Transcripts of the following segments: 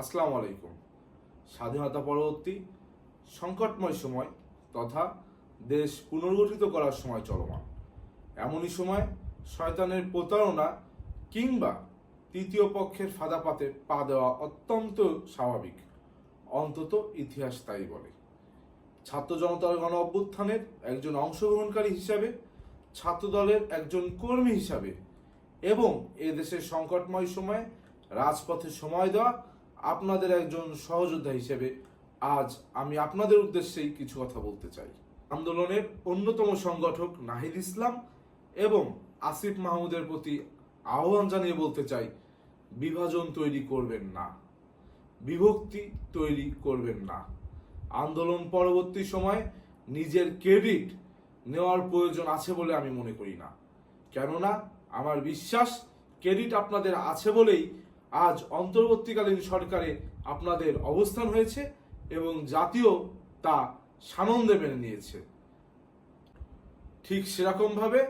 আসসালামু আলাইকুম। স্বাধীনতা পরবর্তী সংকটময় সময় তথা দেশ পুনর্গঠিত করার সময় চলমান। এমনই সময় শয়তানের প্রতারণা কিংবা তৃতীয় পক্ষের ফাঁদাপাতে পা দেওয়া অত্যন্ত স্বাভাবিক, অন্তত ইতিহাস তাই বলে। ছাত্র জনতার গণ অভ্যুত্থানের একজন অংশগ্রহণকারী হিসাবে, ছাত্রদলের একজন কর্মী হিসাবে এবং এ দেশের সংকটময় সময়ে রাজপথে সময় দেওয়া আপনাদের একজন সহযোদ্ধা হিসেবে আজ আমি আপনাদের উদ্দেশ্যেই কিছু কথা বলতে চাই। আন্দোলনের অন্যতম সংগঠক নাহিদ ইসলাম এবং আসিফ মাহমুদের প্রতি আহ্বান জানিয়ে বলতে চাই, বিভাজন তৈরি করবেন না। বিভক্তি তৈরি করবেন না। আন্দোলন পরবর্তী সময় নিজের ক্রেডিট নেওয়ার প্রয়োজন আছে বলে আমি মনে করি না। কেননা, আমার বিশ্বাস, ক্রেডিট আপনাদের আছে বলেই আজ অন্তর্বর্তীকালীন সরকারে আপনাদের অবস্থান হয়েছে এবং জাতীয় তা সানন্দে মেনে নিয়েছে। ঠিক সেরকমভাবে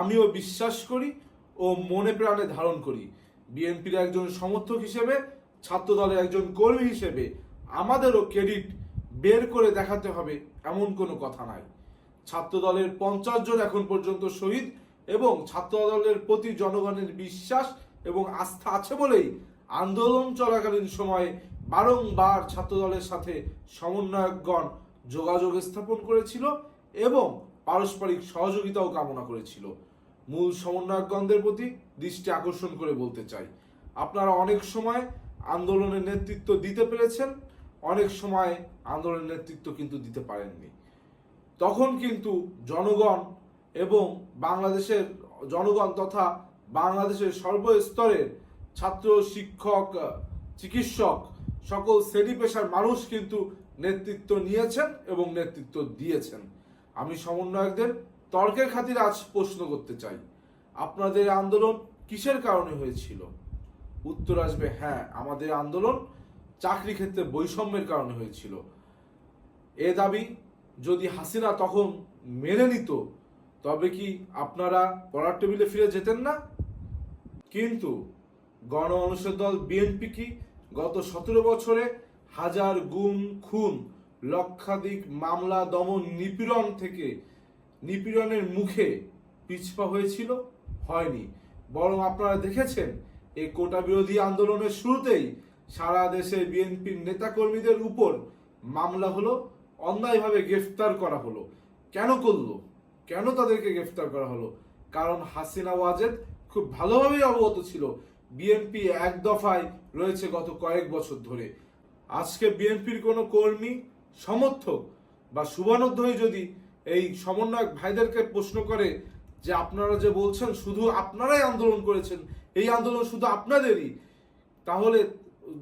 আমিও বিশ্বাস করি ও মনে প্রাণে ধারণ করি। বিএনপির একজন সমর্থক হিসেবে ছাত্র দলের একজন কর্মী হিসেবে আমাদেরও ক্রেডিট বের করে দেখাতে হবে এমন কোনো কথা নাই। ছাত্র দলের পঞ্চাশ জন এখন পর্যন্ত শহীদ এবং ছাত্র দলের প্রতি জনগণের বিশ্বাস এবং আস্থা আছে বলেই আন্দোলন চলাকালীন সময়ে বারংবার ছাত্র দলের সাথে সমন্বয়কগণ যোগাযোগ স্থাপন করেছিল এবং পারস্পরিক সহযোগিতাও কামনা করেছিল। মূল সমন্বয়কগণদের প্রতি দৃষ্টি আকর্ষণ করে বলতে চাই। আপনারা অনেক সময় আন্দোলনের নেতৃত্ব দিতে পেরেছেন, অনেক সময় আন্দোলনের নেতৃত্ব কিন্তু দিতে পারেননি। তখন কিন্তু জনগণ এবং বাংলাদেশের জনগণ তথা বাংলাদেশের সর্বস্তরের ছাত্র, শিক্ষক, চিকিৎসক, সকল শ্রেণি পেশার মানুষ কিন্তু নেতৃত্ব নিয়েছেন এবং নেতৃত্ব দিয়েছেন। আমি সমন্বয়কদের তর্কের খাতিরে আজ প্রশ্ন করতে চাই, আপনাদের আন্দোলন কিসের কারণে হয়েছিল? উত্তর আসবে হ্যাঁ আমাদের আন্দোলন চাকরি ক্ষেত্রে বৈষম্যের কারণে হয়েছিল। এ দাবি যদি হাসিনা তখন মেনে নিত, তবে কি আপনারা পড়ার টেবিলে ফিরে যেতেন না? কিন্তু গণ অনুষদ দল বিএনপি কি গত সতেরো বছরে হাজার গুম খুন, লক্ষাধিক মামলা দমন নিপীড়ন থেকে নিপীড়নের মুখে পিছপা হয়েছিল? হয়নি। বরং আপনারা দেখেছেন, এই কোটা বিরোধী আন্দোলনের শুরুতেই সারা দেশে বিএনপির নেতাকর্মীদের উপর মামলা হলো, অন্যায়ভাবে গ্রেফতার করা হলো। কেন করল? কেন তাদেরকে গ্রেফতার করা হলো? কারণ হাসিনা ওয়াজেদ খুব ভালোভাবেই অবগত ছিল। বিএনপি এক দফায় রয়েছে গত কয়েক বছর ধরে। আজকে বিএনপির কোনো কর্মী, সমর্থক বা শুভানুধ্যায়ী যদি এই সমন্বয়ক ভাইদেরকে প্রশ্ন করে যে আপনারা যে বলছেন শুধু আপনারাই আন্দোলন করেছেন, এই আন্দোলন শুধু আপনাদেরই, তাহলে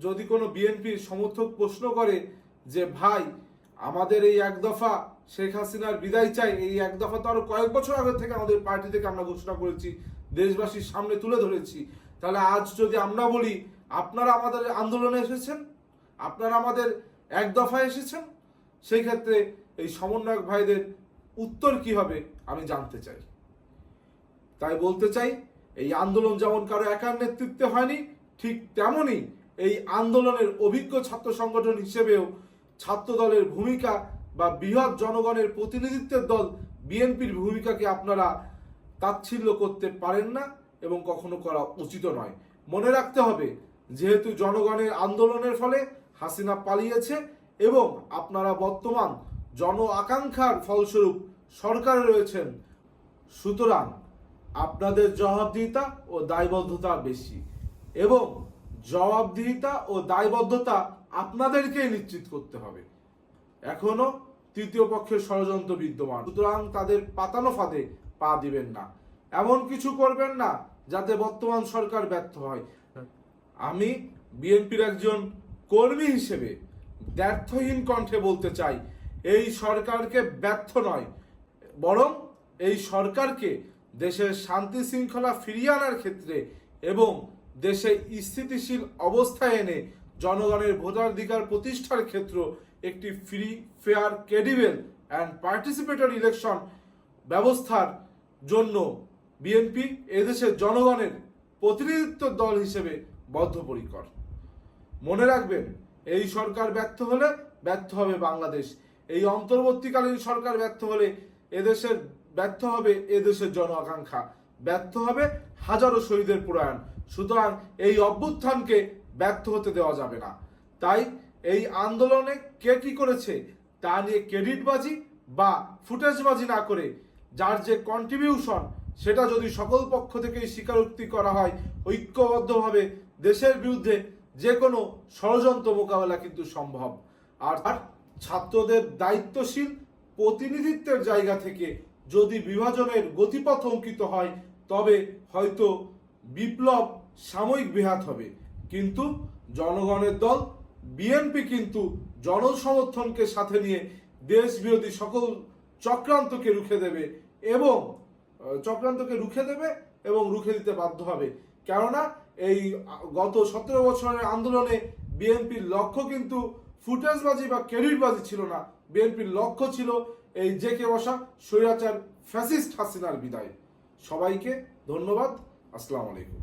যদি কোনো বিএনপির সমর্থক প্রশ্ন করে যে, ভাই, আমাদের এই এক দফা শেখ হাসিনার বিদায় চাই, এই এক দফা তো আরও কয়েক বছর আগে থেকে আমাদের পার্টি থেকে আমরা ঘোষণা করেছি দেশবাসীর সামনে তুলে ধরেছি। তাহলে আজ যদি আমরা বলি, আপনারা আমাদের আন্দোলনে এসেছেন? আপনারা আমাদের এক দফায় এসেছেন? সেই ক্ষেত্রে এই সমন্বয়ক ভাইদের উত্তর কি হবে আমি জানতে চাই। তাই বলতে চাই, এই আন্দোলন যেমন কারও একার নেতৃত্বে হয়নি, ঠিক তেমনই এই আন্দোলনের অভিজ্ঞ ছাত্র সংগঠন হিসেবেও ছাত্র দলের ভূমিকা বা বৃহৎ জনগণের প্রতিনিধিত্বের দল বিএনপির ভূমিকাকে আপনারা তাচ্ছিল্য করতে পারেন না এবং কখনো করা উচিত নয়। মনে রাখতে হবে, যেহেতু জনগণের আন্দোলনের ফলে হাসিনা পালিয়েছে এবং আপনারা বর্তমান জন আকাঙ্ক্ষার ফলস্বরূপ সরকারে রয়েছেন, সুতরাং আপনাদের জবাবদিহিতা ও দায়বদ্ধতা বেশি এবং জবাবদিহিতা ও দায়বদ্ধতা আপনাদেরকেই নিশ্চিত করতে হবে। এখনও তৃতীয় পক্ষের ষড়যন্ত্র বিদ্যমান, সুতরাং তাদের পাতানো ফাঁদে পা দিবেন না। এমন কিছু করবেন না যাতে বর্তমান সরকার ব্যর্থ হয়। আমি বিএনপির একজন কর্মী হিসেবে ব্যর্থহীন কণ্ঠে বলতে চাই, এই সরকারকে ব্যর্থ নয়, বরং এই সরকারকে দেশের শান্তি শৃঙ্খলা ফিরিয়ে আনার ক্ষেত্রে এবং দেশে স্থিতিশীল অবস্থায় এনে জনগণের ভোটাধিকার প্রতিষ্ঠার ক্ষেত্র একটি free fair credible and participator election ব্যবস্থার জন্য বিএনপি এদেশের জনগণের প্রতিনিধিত্ব দল হিসেবে বদ্ধপরিকর। মনে রাখবেন, এই সরকার ব্যর্থ হলে ব্যর্থ হবে বাংলাদেশ। এই অন্তর্বর্তীকালীন সরকার ব্যর্থ হলে এদেশের, ব্যর্থ হবে এদেশের জন আকাঙ্ক্ষা ব্যর্থ হবে হাজারো শহীদের প্রয়াণ। সুতরাং এই অভ্যুত্থানকে ব্যর্থ হতে দেওয়া যাবে না। তাই এই আন্দোলনে কে কি করেছে তা নিয়ে ক্রেডিটবাজি বা ফুটেজবাজি না করে যার যে কন্ট্রিবিউশন সেটা যদি সকল পক্ষ থেকেই স্বীকারোক্তি করা হয়, ঐক্যবদ্ধভাবে দেশের বিরুদ্ধে যে কোনো ষড়যন্ত্র মোকাবেলা কিন্তু সম্ভব। আর ছাত্রদের দায়িত্বশীল প্রতিনিধিত্বের জায়গা থেকে যদি বিভাজনের গতিপথ অঙ্কিত হয়, তবে হয়তো বিপ্লব সাময়িক বেহাত হবে। কিন্তু জনগণের দল, বিএনপি কিন্তু জনসমর্থনকে সাথে নিয়ে দেশ বিরোধী সকল চক্রান্তকে রুখে দেবে এবং চক্রান্তকে রুখে দেবে এবং রুখে দিতে বাধ্য হবে। কেননা, এই গত সতেরো বছরের আন্দোলনে বিএনপির লক্ষ্য কিন্তু ফুটেজবাজি বা ক্রেডিটবাজি ছিল না। বিএনপির লক্ষ্য ছিল এই জেকে বসা স্বৈরাচার ফ্যাসিস্ট হাসিনার বিদায়। সবাইকে ধন্যবাদ। আসসালামু আলাইকুম।